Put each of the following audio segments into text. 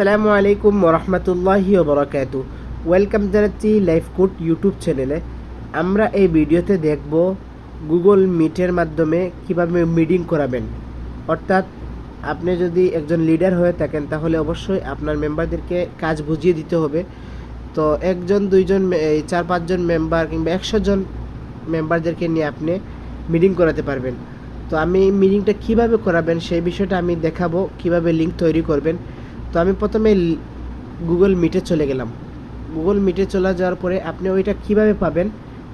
আসসালামু আলাইকুম রহমতুল্লাহি বরকাত ওয়েলকাম জানাচ্ছি লাইফ কোড ইউটিউব চ্যানেলে। আমরা এই ভিডিওতে দেখব গুগল মিটের মাধ্যমে কীভাবে মিটিং করাবেন। অর্থাৎ আপনি যদি একজন লিডার হয়ে থাকেন, তাহলে অবশ্যই আপনার মেম্বারদেরকে কাজ বুঝিয়ে দিতে হবে। তো একজন, দুইজন এই চার, পাঁচজন মেম্বার কিংবা একশো জন মেম্বারদেরকে নিয়ে আপনি মিটিং করাতে পারবেন। তো আমি মিটিংটা কীভাবে করাবেন, সেই বিষয়টা আমি দেখাবো, কীভাবে লিঙ্ক তৈরি করবেন। তো আমি প্রথমে গুগল মিটে চলে গেলাম। গুগল মিটে চলে যাওয়ার পরে আপনি ওইটা কীভাবে পাবেন?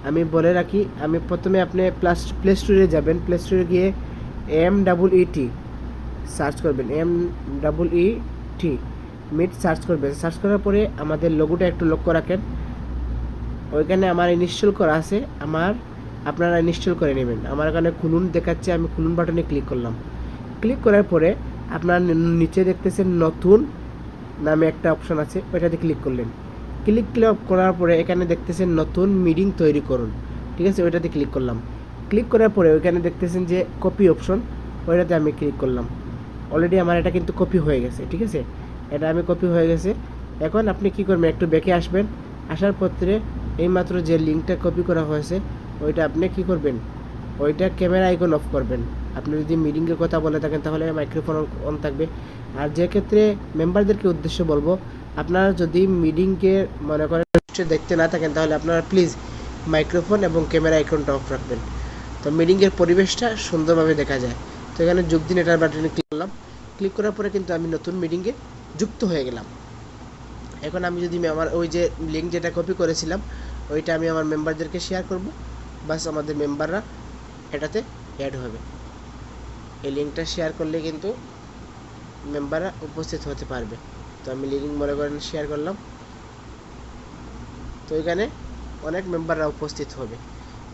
আমি বলে রাখি, আমি প্রথমে আপনি প্লাস প্লে স্টোরে যাবেন। প্লে স্টোরে গিয়ে এম ডাবল টি সার্চ করবেন। M double E T meet search করবেন। সার্চ করার পরে আমাদের লোগোটা একটু লক্ষ্য রাখেন। ওইখানে আমার ইনস্টল করা আছে। আমার আপনারা ইনস্টল করে নেবেন। আমার এখানে খুলুন, দেখাচ্ছে, আমি খুলুন বাটনে ক্লিক করলাম। ক্লিক করার পরে আপনার নিচে দেখতেছেন নতুন নামে একটা অপশন আছে, ওইটাতে ক্লিক করলেন। ক্লিক ক্লিক করার পরে এখানে দেখতেছেন নতুন মিটিং তৈরি করুন। ঠিক আছে? ওইটাতে ক্লিক করলাম। ক্লিক করার পরে ওইখানে দেখতেছেন যে কপি অপশন ওইটাতে আমি ক্লিক করলাম। অলরেডি আমার এটা কিন্তু কপি হয়ে গেছে, ঠিক আছে? এটা আমি কপি হয়ে গেছে। এখন আপনি কি করবেন? একটু বেঁকে আসবেন। আসার পত্রে এইমাত্র যে লিঙ্কটা কপি করা হয়েছে, ওইটা আপনি কি করবেন? ওইটা ক্যামেরা আইকন অফ করবেন। আপনি যদি মিটিংয়ের কথা বলে থাকেন, তাহলে মাইক্রোফোন অন থাকবে। আর যে ক্ষেত্রে মেম্বারদেরকে উদ্দেশ্য বলব, আপনারা যদি মিটিংকে মনে করেন দেখতে না থাকেন, তাহলে আপনারা প্লিজ মাইক্রোফোন এবং ক্যামেরা আইকনটা অফ রাখবেন। তো মিটিংয়ের পরিবেশটা সুন্দরভাবে দেখা যায়। তো এখানে যোগ দিন এটার বাটনে ক্লিক করলাম। ক্লিক করার পরে কিন্তু আমি নতুন মিটিংয়ে যুক্ত হয়ে গেলাম। এখন আমি যদি আমার ওই যে লিঙ্ক যেটা কপি করেছিলাম, ওইটা আমি আমার মেম্বারদেরকে শেয়ার করব। বাস আমাদের মেম্বাররা এটাতে অ্যাড হবে। এই লিঙ্কটা শেয়ার করলে কিন্তু মেম্বাররা উপস্থিত হতে পারবে। তো আমি লিঙ্ক মনে করেন শেয়ার করলাম। তো এখানে অনেক মেম্বাররা উপস্থিত হবে।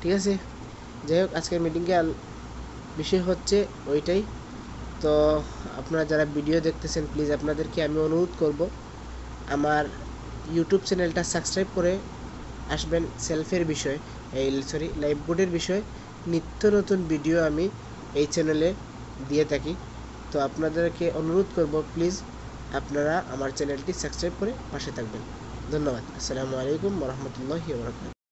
ঠিক আছে? যাই হোক, আজকের মিটিংয়ে বিষয় হচ্ছে ওইটাই। তো আপনারা যারা ভিডিও দেখতেছেন প্লিজ আপনাদেরকে আমি অনুরোধ করব, আমার ইউটিউব চ্যানেলটা সাবস্ক্রাইব করে আসবেন সেলফের বিষয়, এই সরি লাইভ বোর্ডের বিষয়। নিত্য নতুন ভিডিও আমি এই চ্যানেলে দিয়ে থাকি। তো আপনাদেরকে অনুরোধ করব প্লিজ আপনারা আমার চ্যানেলটি সাবস্ক্রাইব করে পাশে থাকবেন। ধন্যবাদ। আসসালামু আলাইকুম রহমতুল্লাহি বরকাত